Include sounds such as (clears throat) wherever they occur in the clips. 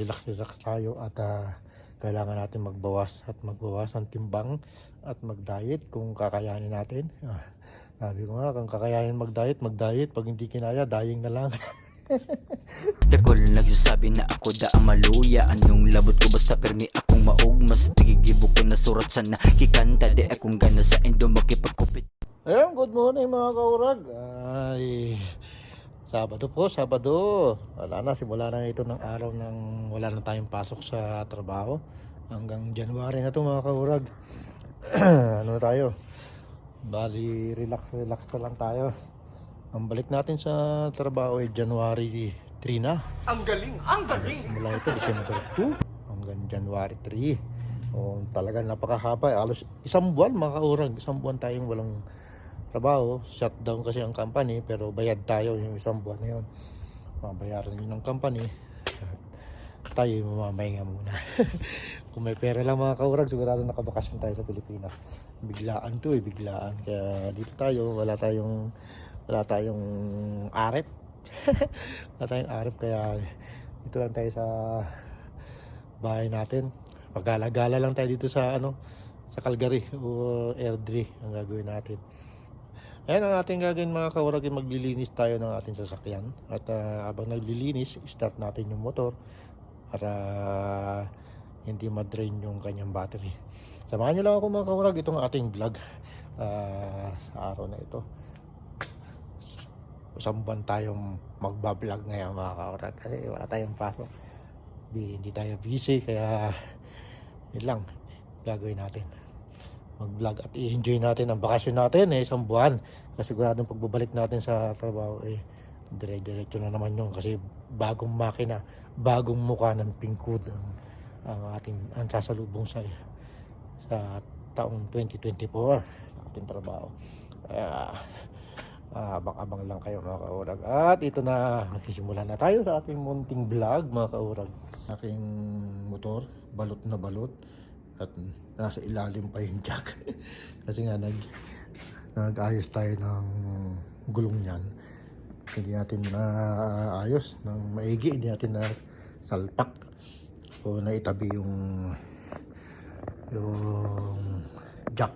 Relax-relax tayo at ah, kailangan natin magbawas at magbawas ng timbang at mag-diet kung kakayanin natin. Ah, sabi ko nga, kung kakayanin mag-diet, mag-diet. Pag hindi kinaya, dying na lang. (laughs) Dakol nagsasabi na ako da ang maluya Anong labot ko basta permi akong maog Mas tigigibo ko na surat sa nakikanta Di akong gana sa endo makipagkupit Ayun, good morning mga kaurag. Ay, Sabado po, Sabado. Wala na, simula na ito ng araw ng wala na tayong pasok sa trabaho. Hanggang January na to mga kaurag. (clears throat) ano na tayo? Bali, relax, relax na lang tayo. Ang balik natin sa trabaho ay January 3 na. Ang galing! Ang galing! Simula ito, December 2 hanggang January 3. O, talagang napakahaba. Alos isang buwan mga kaurag. Isang buwan tayong walang trabaho. Shutdown kasi ang company pero bayad tayo yung isang buwan na yun. Mabayaran yun ng company. (laughs) Tayo mamamahinga muna. (laughs) Kung may pera lang mga kaurag, sigurado nakabakasyon tayo sa Pilipinas. Biglaan to eh, biglaan. Kaya dito tayo, wala tayong wala tayong arep. (laughs) wala tayong arep kaya dito lang tayo sa bahay natin. Pagala-gala lang tayo dito sa ano sa Calgary o Airdrie ang gagawin natin. Ayan ang ating gagawin mga kaurag, maglilinis tayo ng ating sasakyan. At ah, habang naglilinis, start natin yung motor para hindi ma-drain yung kanyang battery. (laughs) Samahan nyo lang ako mga kaurag, itong ating vlog ah, sa araw na ito. (laughs) Isang buwan tayong magbablog ngayon mga kaurag kasi wala tayong pasok. Di- Hindi tayo busy kaya yun lang gagawin natin mag-vlog at i-enjoy natin ang bakasyon natin eh isang buwan. Kasi siguradong pagbabalik natin sa trabaho eh dire-diretso na naman yun kasi bagong makina bagong mukha ng pingkod ang, ang ating ang sasalubong sa sa taong 2024 sa ating trabaho. Ah, abang-abang lang kayo mga kaurag. At ito na nagsisimula na tayo sa ating munting vlog mga kaurag. Aking motor balot na balot at nasa ilalim pa yung jack. (laughs) Kasi nga nag nag-ayos tayo ng gulong niyan. Hindi natin na ayos ng maigi hindi natin na salpak o naitabi yung yung jack.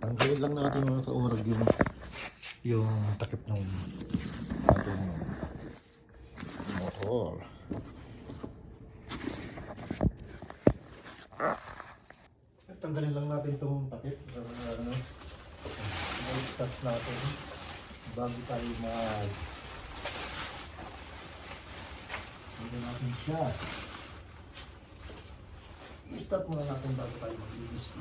Tanggalin lang natin mga kaurag yung yung takip ng ating motor Tanggalin lang natin itong takip para ano, ma-start natin bago tayo mag Hindi natin siya. I-start muna natin bago tayo mag-inis.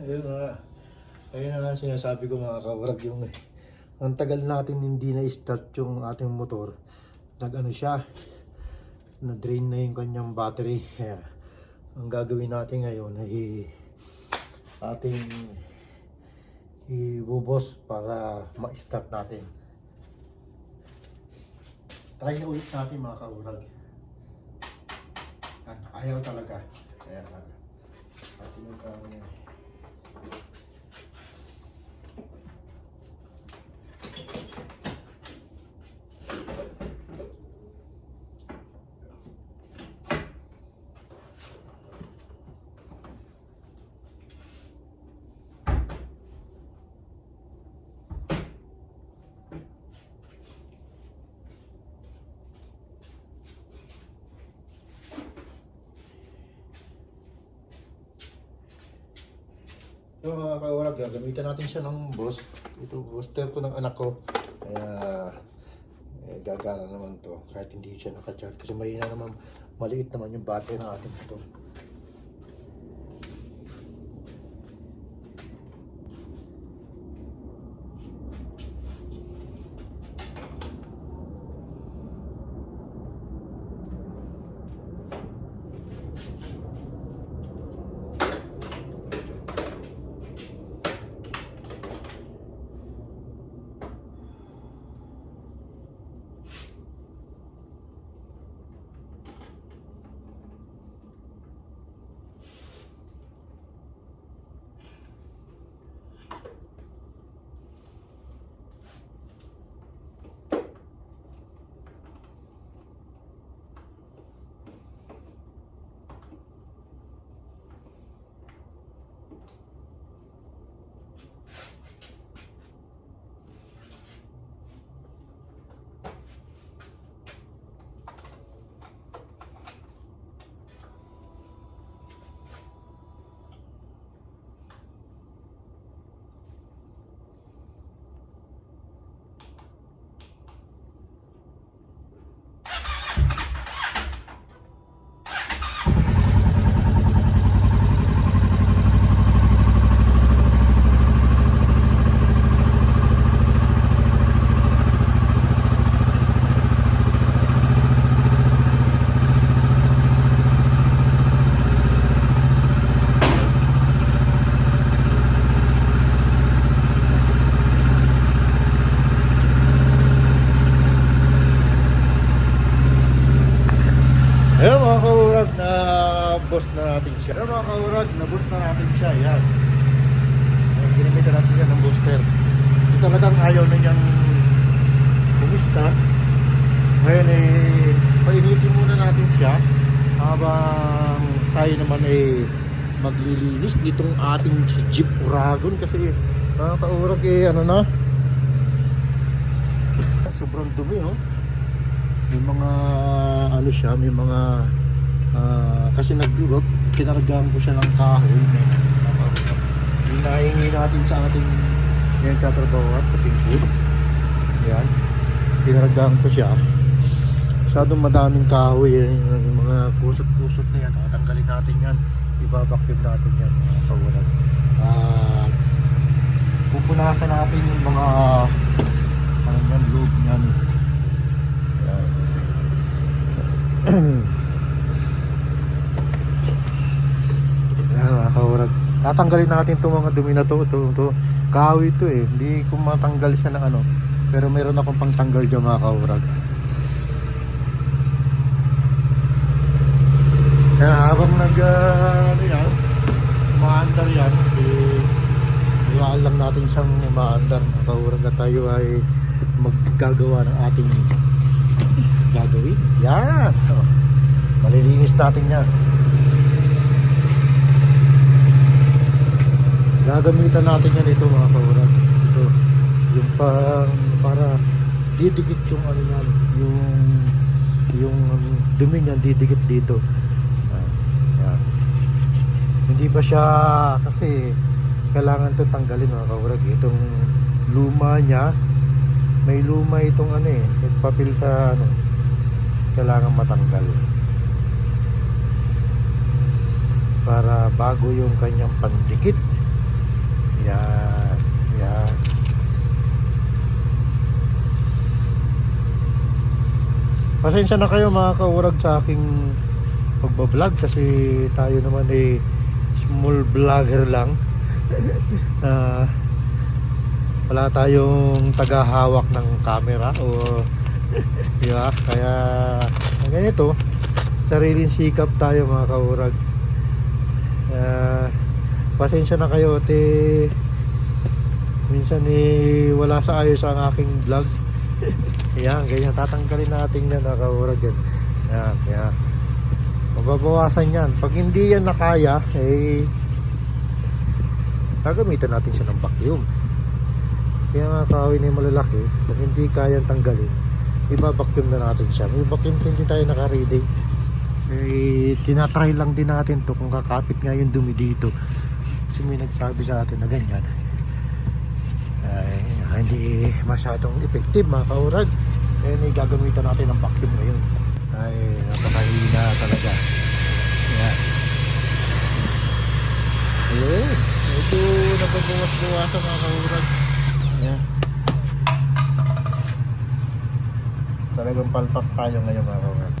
Ayun nga. Ayun nga sinasabi ko mga kawarag yung eh. Ang tagal natin hindi na-start yung ating motor. Nag-ano siya. Na-drain na yung kanyang battery. Kaya, ang gagawin natin ngayon ay ating ibubos para ma-start natin. Try ulit natin mga kaurag. Ayaw talaga. Kaya nga. Kasi yung kanya. Gagamitan natin siya ng boss. Ito, booster to ng anak ko. Kaya, eh, gagana naman to. Kahit hindi siya nakacharge. Kasi mahina naman, maliit naman yung battery ng ating ito. Nitong ating Jeep Uragon kasi mga kaurag eh ano na sobrang dumi oh may mga ano siya, may mga ah, kasi nag kinargahan ko siya ng kahoy na hinahingi natin sa ating nagtatrabaho sa Pinkwood. Yan. Kinargahan ko siya. Masyadong madaming kahoy eh. Yung mga kusot-kusot na yan. Tatanggalin natin yan. Ibabakim natin yan. Mga kawalan. At pupunasan natin yung mga ano yan, loob yan. Yan. Mga kaurag. Tatanggalin natin itong mga dumi na to. Ito, ito. Kahoy ito eh. Hindi ko matanggal siya ng ano. Pero meron akong pangtanggal dyan mga kaurag. Kaya habang nag, uh, ano yan, umaandar yan, eh, lang natin siyang umaandar. Mga kaurag at tayo ay maggagawa ng ating gagawin. Yan! Oh. Malilinis natin yan. Gagamitan natin yan ito mga kaurag. Ito. Yung parang para didikit yung ano yan. Yung yung dumi niyan didikit dito. Hindi pa siya kasi kailangan to tanggalin mga kaurag. Itong luma niya may luma itong ano eh. May papel sa ano kailangan matanggal para bago yung kanyang pandikit yan yan pasensya na kayo mga kaurag sa aking pagbablog kasi tayo naman eh small vlogger lang (laughs) Ah, wala tayong tagahawak ng camera o (laughs) di? Kaya ganito, sariling sikap tayo mga kaurag. Uh, pasensya na kayo te minsan eh wala sa ayos ang aking vlog. (laughs) Yan, ganyan tatanggalin natin yan mga kaurag yan. Yan, yan. Mababawasan yan. Pag hindi yan nakaya, eh gagamitan natin siya ng vacuum. Kaya nga na yung malalaki, kung hindi kayang tanggalin, iba-vacuum na natin siya. May vacuum din tayo naka-ready. Eh, tinatry lang din natin to kung kakapit nga yung dumi dito. Kasi may nagsabi sa atin na ganyan. Ay, hindi masyadong effective mga kaurag. Eh, gagamitan natin ng vacuum ngayon. Ay, napakahina talaga. Yan. Ayun. Medyo nababawas-bawasan mga kaurag. Yan. Talagang palpak tayo ngayon mga kaurag.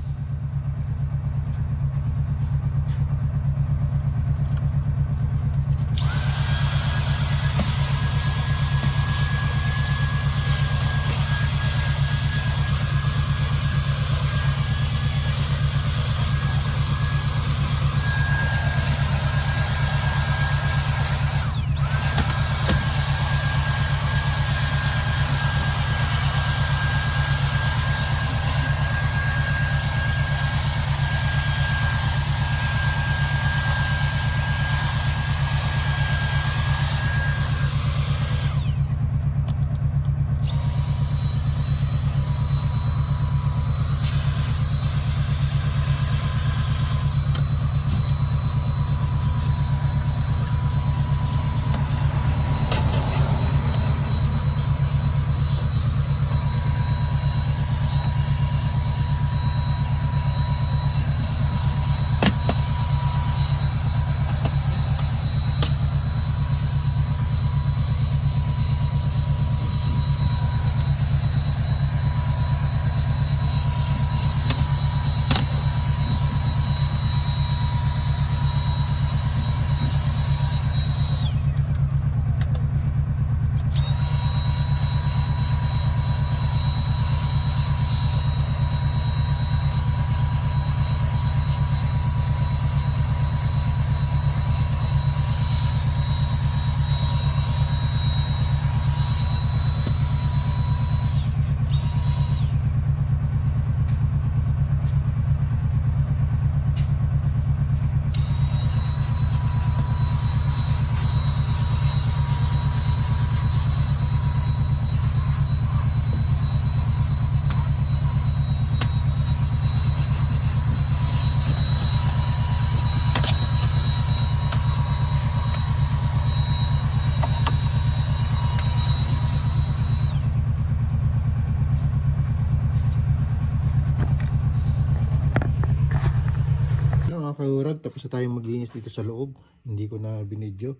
Ano kaurag, tapos na tayong maglinis dito sa loob. Hindi ko na binidyo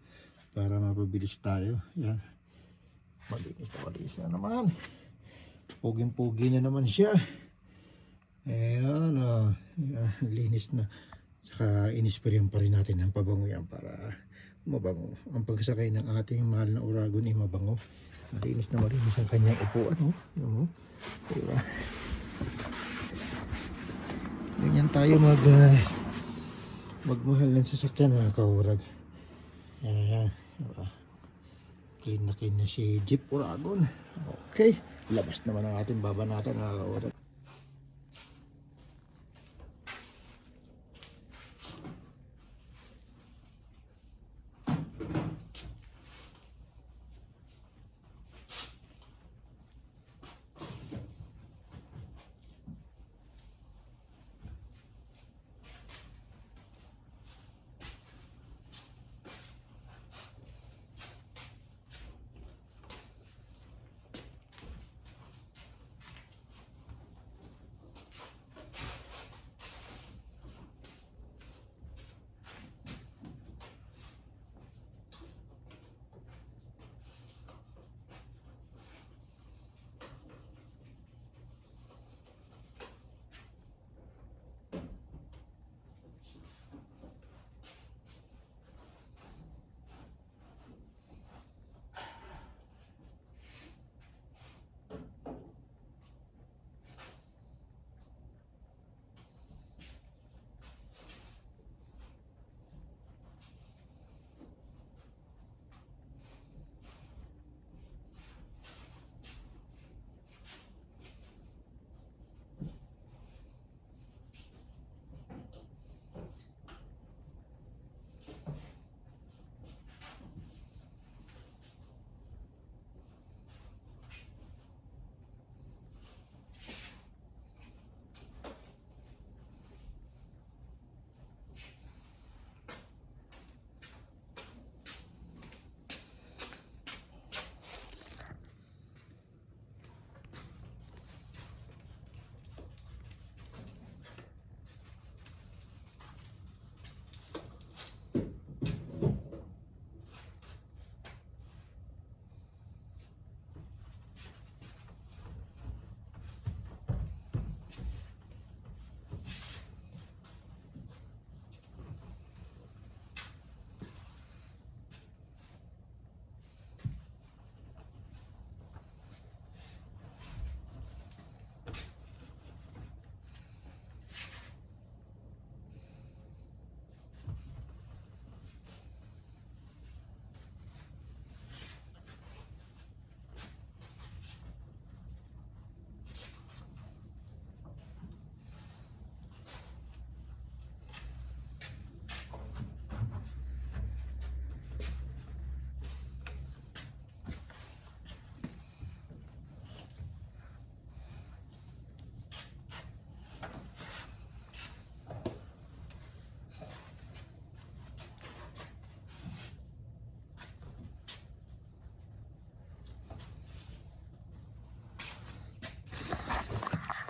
para mapabilis tayo. Yan. Malinis na malinis na naman. Puging-pugi na naman siya. Ayan, ah. Ayan, linis na. Saka inisprayan pa rin natin ng pabango yan para mabango. Ang pagsakay ng ating mahal na uragon ay mabango. Malinis na malinis ang kanyang upuan. Oh. Yan, oh. Diba? Ganyan tayo mag... ah, magmahal ng sasakyan mga kaurag. Ayan. Diba? Clean na clean na si Jeep Uragon. Okay. Labas naman ang ating babanatan mga kaurag.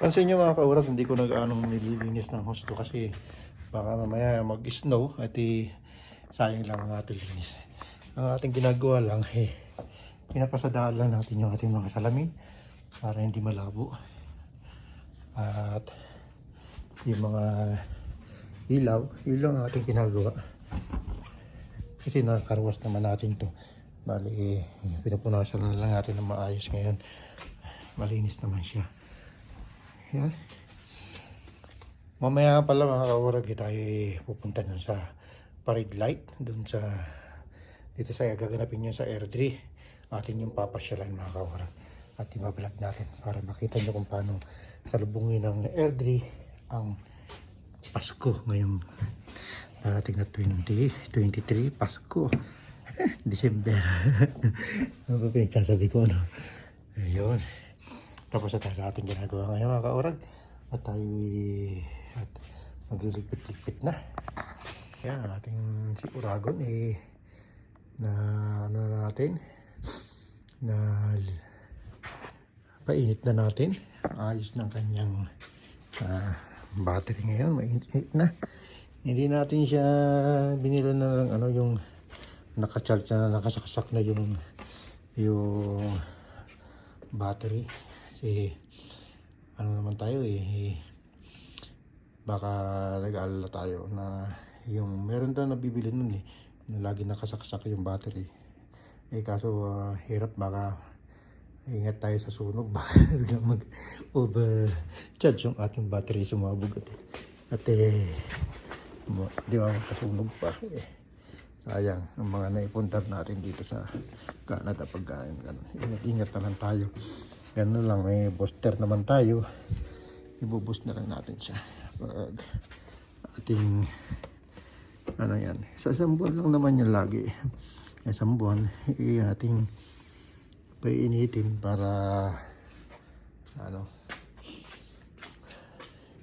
Pansin nyo mga kaurag, hindi ko nag-anong nililinis ng husto kasi baka mamaya mag-snow at eh, sayang lang ang ating linis. Ang ating ginagawa lang, eh, pinapasadaan lang natin yung ating mga salamin para hindi malabo. At yung mga ilaw, yun lang ang ating ginagawa. Kasi nakakarwas naman natin to. Bali, eh, pinupunasan na lang natin ng maayos ngayon. Malinis naman siya. Yan. Mamaya pala mga kaurag, eh, tayo eh, pupunta dun sa parade light. Dun sa, dito sa gaganapin nyo sa R3. Atin yung papasyalan mga kaurag. At ibablog natin para makita nyo kung paano salubungin ng R3 ang Pasko ngayong darating na 20, 23, Pasko. (laughs) December. (laughs) ano ba pinagsasabi ko, no? Ayun. Tapos na sa ating ginagawa ngayon, mga kaurag. At tayo at magliligpit-ligpit na. Yan, ang ating si Uragon, eh, na ano na natin, na painit na natin. Ayos ng kanyang ah, battery ngayon, mainit na. Hindi natin siya binila na ng ano yung nakacharge na nakasaksak na yung yung battery kasi ano naman tayo eh baka nag-aalala tayo na yung meron tayo nabibili nun eh na lagi nakasaksak yung battery. Eh kaso ah, hirap baka ingat tayo sa sunog (laughs) baka mag overcharge yung ating battery sumabog at, at eh di ba magkasunog pa eh. Sayang ang mga naipundar natin dito sa Canada pagkain ganun. Ingat-ingat na lang tayo ganun lang may booster naman tayo ibuboost na lang natin siya pag ating ano yan sa isang buwan lang naman yan lagi isang buwan i ating painitin para ano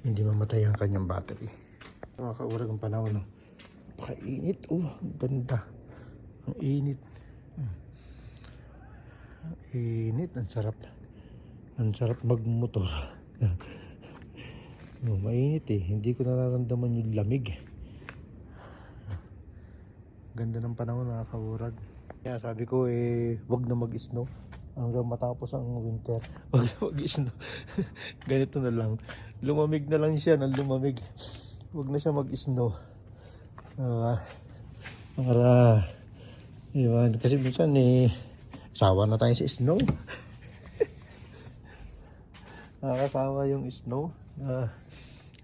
hindi mamatay ang kanyang battery makakaurag ang panahon no? Pakainit. Oh, ang ganda. Ang init. Hmm. Ang init. Ang sarap. Ang sarap magmotor. no, (laughs) mainit eh. Hindi ko nararamdaman yung lamig. Ganda ng panahon mga kaurag. Kaya sabi ko eh, wag na mag-snow. Hanggang matapos ang winter. (laughs) Wag na mag-snow. (laughs) Ganito na lang. Lumamig na lang siya ng lumamig. Wag na siya mag-snow. Ah, para Diba? Kasi minsan eh, sawa na tayo sa snow. Nakakasawa yung snow. na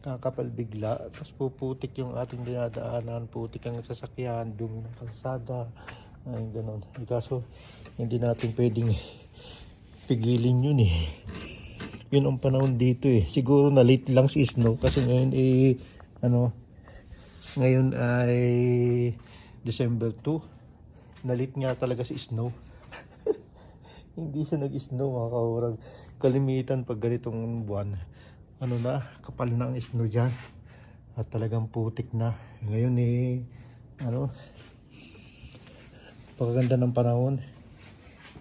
kakapal bigla. Tapos puputik yung ating dinadaanan. Putik ang sasakyan. Dumi ng kalsada. Ay, ganun. Eh, Kaso, hindi natin pwedeng pigilin yun eh. Yun ang panahon dito eh. Siguro na late lang si snow. Kasi ngayon eh, ano, ngayon ay December 2. Nalit nga talaga si snow. Hindi siya nag-snow mga kaurag. Kalimitan pag ganitong buwan. Ano na, kapal na ang snow dyan. At talagang putik na. Ngayon eh, ano, pagkaganda ng panahon.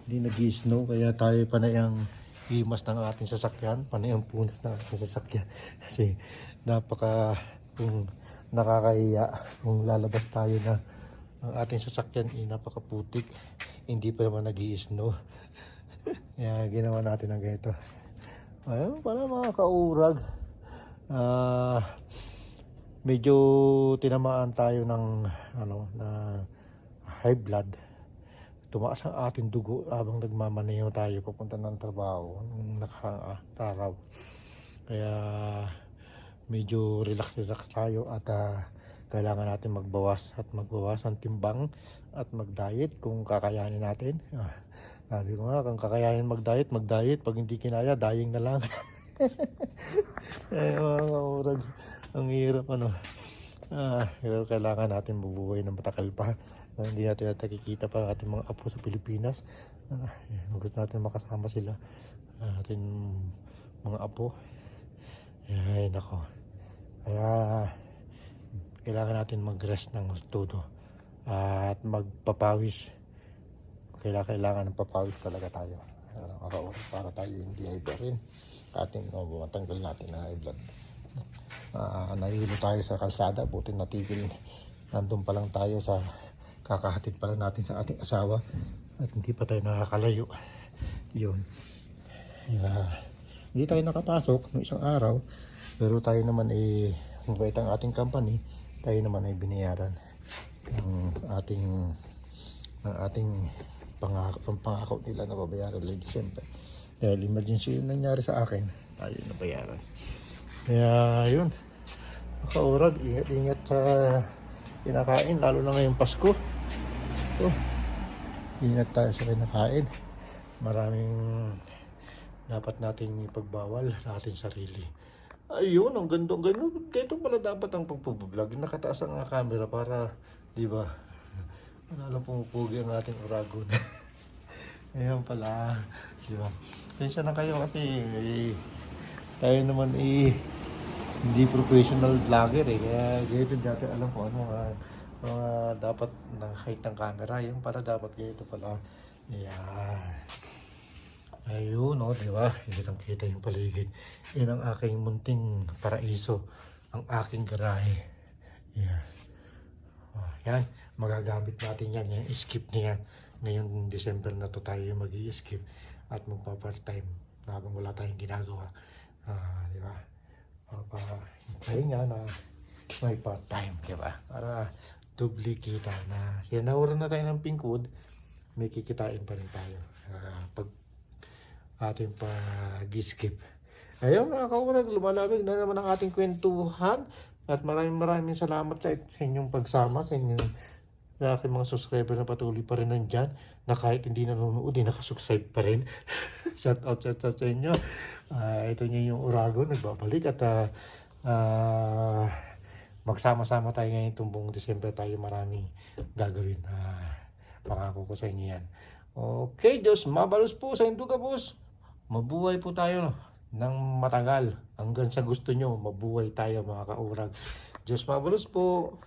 Hindi nag-snow kaya tayo panay ang himas ng ating sasakyan. Panay ang punas ng ating sasakyan. (laughs) Kasi napaka kung nakakahiya kung lalabas tayo na ang ating sasakyan ay napakaputik. Hindi pa naman nag snow (laughs) Kaya ginawa natin ng ganito. Ayun, para mga kaurag. Ah, medyo tinamaan tayo ng ano na high blood. Tumaas ang ating dugo habang nagmamaneho tayo papunta ng trabaho nung nakarang ah, araw. Kaya medyo relax-relax tayo at ah, kailangan natin magbawas at magbawas ang timbang at mag-diet kung kakayanin natin. Ah, (laughs) sabi ko nga, kung kakayanin mag-diet, mag-diet. Pag hindi kinaya, dying na lang. Ay, (laughs) mga kaurag, ang hirap ano. Ah, pero kailangan natin mabuhay ng matakal pa. Ah, hindi natin nakikita pa ating mga apo sa Pilipinas. Ah, yan, gusto natin makasama sila. Ah, ating mga apo. Ay, nako. Kaya, kailangan natin mag-rest ng todo. At magpapawis. Kailangan, kailangan ng papawis talaga tayo. Kaurag para tayo hindi blood rin. Ating no, matanggal natin ang high blood. Nahihilo tayo sa kalsada, buti natigil. Nandun pa lang tayo sa kakahatid pa lang natin sa ating asawa at hindi pa tayo nakakalayo. Yun. Yeah. Hindi tayo nakapasok ng isang araw, pero tayo naman ay, mabait ang ating company, tayo naman ay binayaran ng ating ng ating pangako, ang pangako nila na babayaran lagi siyempre. Dahil emergency yung nangyari sa akin, tayo nabayaran. Kaya yun, makaurag, ingat-ingat sa kinakain, lalo na ngayong Pasko. So, ingat tayo sa kinakain. Maraming dapat nating ipagbawal sa ating sarili. Ayun, ang ganda, ang ganda. Dito pala dapat ang pagpublog. Nakataas ang camera para, di ba? Wala lang pumupugi ang ating uragon. (laughs) Ayun pala, di ba? Tensya na kayo kasi eh, tayo naman eh, hindi professional vlogger eh. Kaya ganito dati alam ko ano mga, mga dapat ng height ng camera. Yung para dapat ganito pala. Ayan. Ayun, no, di ba? Kitang kita yung paligid. Yan ang aking munting paraiso. Ang aking garahe. Yan. Oh, yan. Magagamit natin yan. Yan, skip niya. Ngayong December na to tayo mag skip at magpa-part-time habang wala tayong ginagawa. Ah, di ba? Papahintay nga na may part-time, di ba? Para doble kita na. Kaya naura na tayo ng pinkwood, may kikitain pa rin tayo. Ah, pag ating pag-skip. Ayun mga kaurag, lumalabig na naman ang ating kwentuhan at maraming maraming salamat sa, sa inyong pagsama, sa inyong sa aking mga subscriber na patuloy pa rin nandyan na kahit hindi nanonood, di nakasubscribe pa rin. (laughs) shout out, shout out sa inyo. Ah, ito niya yung Urago, nagbabalik at ah, ah, magsama-sama tayo ngayon itong buong December tayo maraming gagawin. Ah, pangako ko sa inyo yan. Okay, Diyos, mabalos po sa Induga, boss. Mabuhay po tayo ng matagal. Hanggang sa gusto nyo, mabuhay tayo mga kaurag. Diyos, mabalos po.